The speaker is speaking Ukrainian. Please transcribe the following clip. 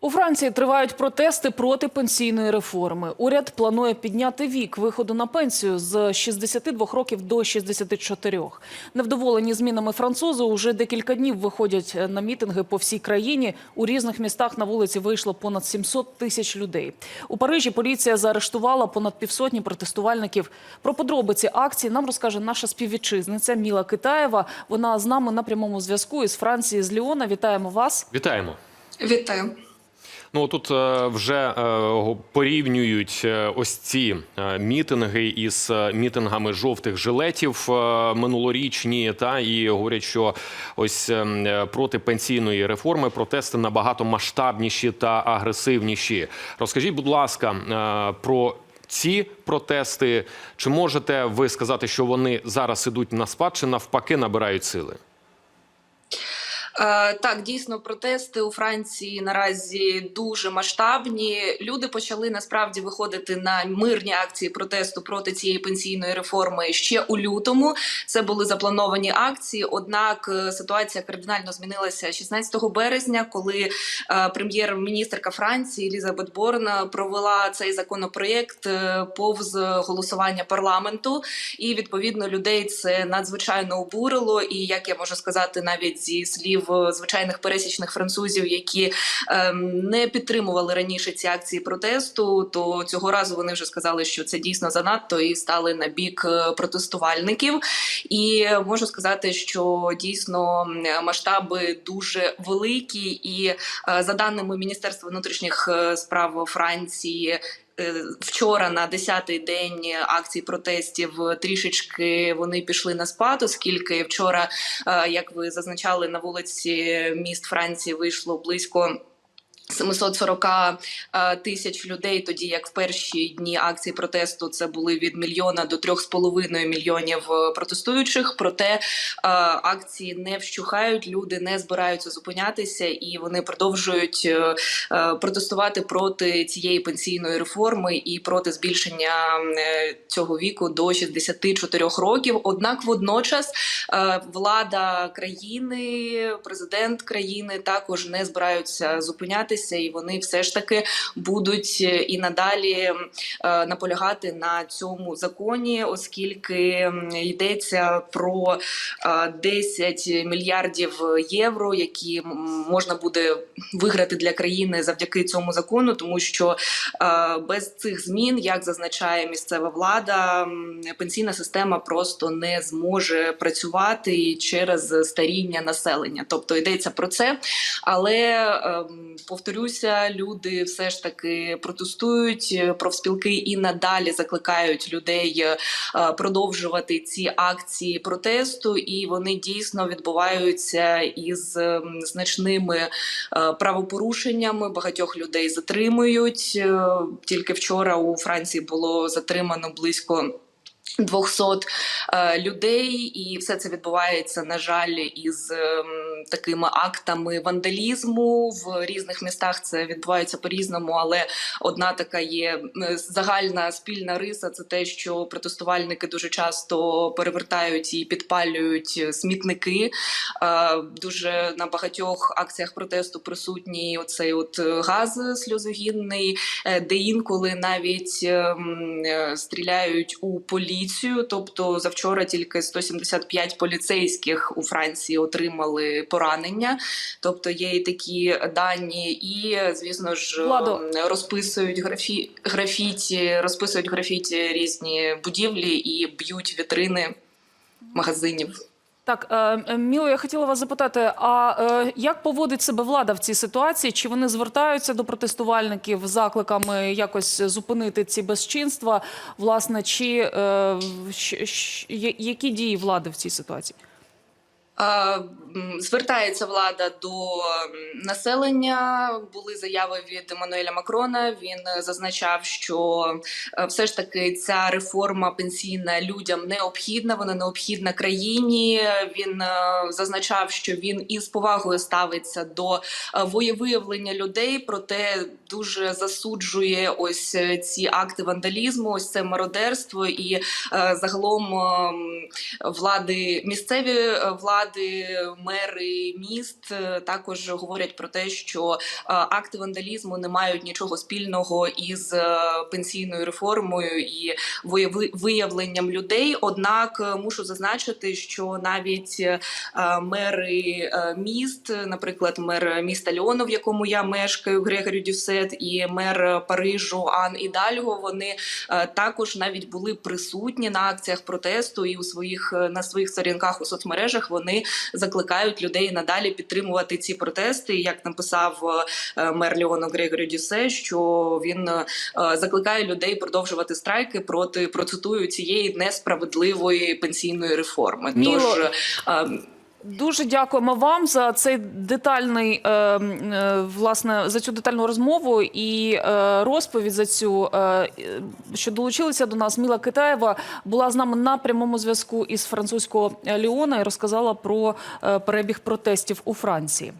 У Франції тривають протести проти пенсійної реформи. Уряд планує підняти вік виходу на пенсію з 62 років до 64. Невдоволені змінами французи уже декілька днів виходять на мітинги по всій країні. У різних містах на вулиці вийшло понад 700 тисяч людей. У Парижі поліція заарештувала понад півсотні протестувальників. Про подробиці акції нам розкаже наша співвітчизниця Міла Китаєва. Вона з нами на прямому зв'язку із Франції з Ліона. Вітаємо вас. Вітаємо. Вітаю. Ну тут е, вже е, порівнюють е, ось ці мітинги із мітингами жовтих жилетів минулорічні, та і говорять, що ось е, проти пенсійної реформи протести набагато масштабніші та агресивніші. Розкажіть, будь ласка, про ці протести. Чи можете ви сказати, що вони зараз ідуть на спад, чи навпаки набирають сили? Е, Так, дійсно, протести у Франції наразі дуже масштабні. Люди почали насправді виходити на мирні акції протесту проти цієї пенсійної реформи ще у лютому. Це були заплановані акції. Однак е, ситуація кардинально змінилася 16 березня, коли е, прем'єр-міністрка Франції Елізабет Борн провела цей законопроєкт е, повз голосування парламенту, і відповідно людей це надзвичайно обурило. І як я можу сказати, навіть зі слів звичайних пересічних французів, які ем, не підтримували раніше ці акції протесту, то цього разу вони вже сказали, що це дійсно занадто і стали на бік е, протестувальників. І можу сказати, що дійсно масштаби дуже великі, і е, за даними Міністерства внутрішніх е, справ Франції. Е, Вчора на 10-й день акцій протестів трішечки вони пішли на спад, оскільки вчора, е, як ви зазначали, на вулиці міст Франції вийшло близько. 740 е, тисяч людей, тоді як в перші дні акцій протесту це були від мільйона до трьох з половиною мільйонів е, протестуючих. Проте е, акції не вщухають, люди не збираються зупинятися, і вони продовжують протестувати проти цієї пенсійної реформи і проти збільшення цього віку до 64 років. Однак, водночас влада країни, президент країни також не збираються зупинятися, і вони все ж таки будуть е, і надалі е, наполягати на цьому законі, оскільки йдеться про е, 10 мільярдів євро, які можна буде виграти для країни завдяки цьому закону, тому що е, без цих змін, як зазначає місцева влада, пенсійна система просто не зможе працювати через старіння населення. Тобто йдеться про це, але ем, повторюся, люди все ж таки протестують. е, Профспілки і надалі закликають людей е, продовжувати ці акції протесту, і вони дійсно відбуваються із ем, значними е, правопорушеннями. Багатьох людей затримують. Тільки вчора у Франції було затримано близько. 200 е, людей, і все це відбувається, на жаль, із ем, такими актами вандалізму в різних містах. Це відбувається по-різному, але одна така є е, загальна спільна риса. Це те, що протестувальники дуже часто перевертають і підпалюють смітники. Е, дуже на багатьох акціях протесту присутній оцей от газ сльозогінний, е, де інколи навіть ем, е, стріляють у поліцію. Тобто завчора тільки 175 поліцейських у Франції отримали поранення. Тобто є і такі дані, і звісно ж Владо. розписують графі... графіті, розписують графіті різні будівлі і б'ють вітрини магазинів. Так, е, е, Міло, я хотіла вас запитати: а е, як поводить себе влада в цій ситуації? Чи вони звертаються до протестувальників закликами якось зупинити ці безчинства? Власне, чи які дії влади в цій ситуації? Звертається влада до населення. Були заяви від Еммануеля Макрона. Він е, зазначав, що е, все ж таки ця реформа пенсійна людям необхідна. Вона необхідна країні. Він е, зазначав, що він із повагою ставиться до воєвиявлення людей, проте дуже засуджує ось ці акти вандалізму, ось це мародерство і загалом ем, влади місцеві влади. Влади, мери міст е, також говорять про те, що е, акти вандалізму не мають нічого спільного із е, пенсійною реформою і виявленням людей. Однак мушу зазначити, що навіть мери міст, наприклад, мер міста Ліону, в якому я мешкаю, Грегорі Дюсет, і мер Парижу Ан Ідальго, вони також навіть були присутні на акціях протесту і у своїх на своїх сторінках у соцмережах вони закликають людей надалі підтримувати ці протести. Як написав е, мер Ліону Грегорі Дюсе, що він е, закликає людей продовжувати страйки проти процитую цієї несправедливої пенсійної реформи. Міло. Тож е, Дуже дякуємо вам за цей детальний е, е, власне за цю детальну розмову і е, розповідь за цю, що долучилися до нас. Міла Китаєва була з нами на прямому зв'язку із французького Ліона і розказала про перебіг протестів у Франції.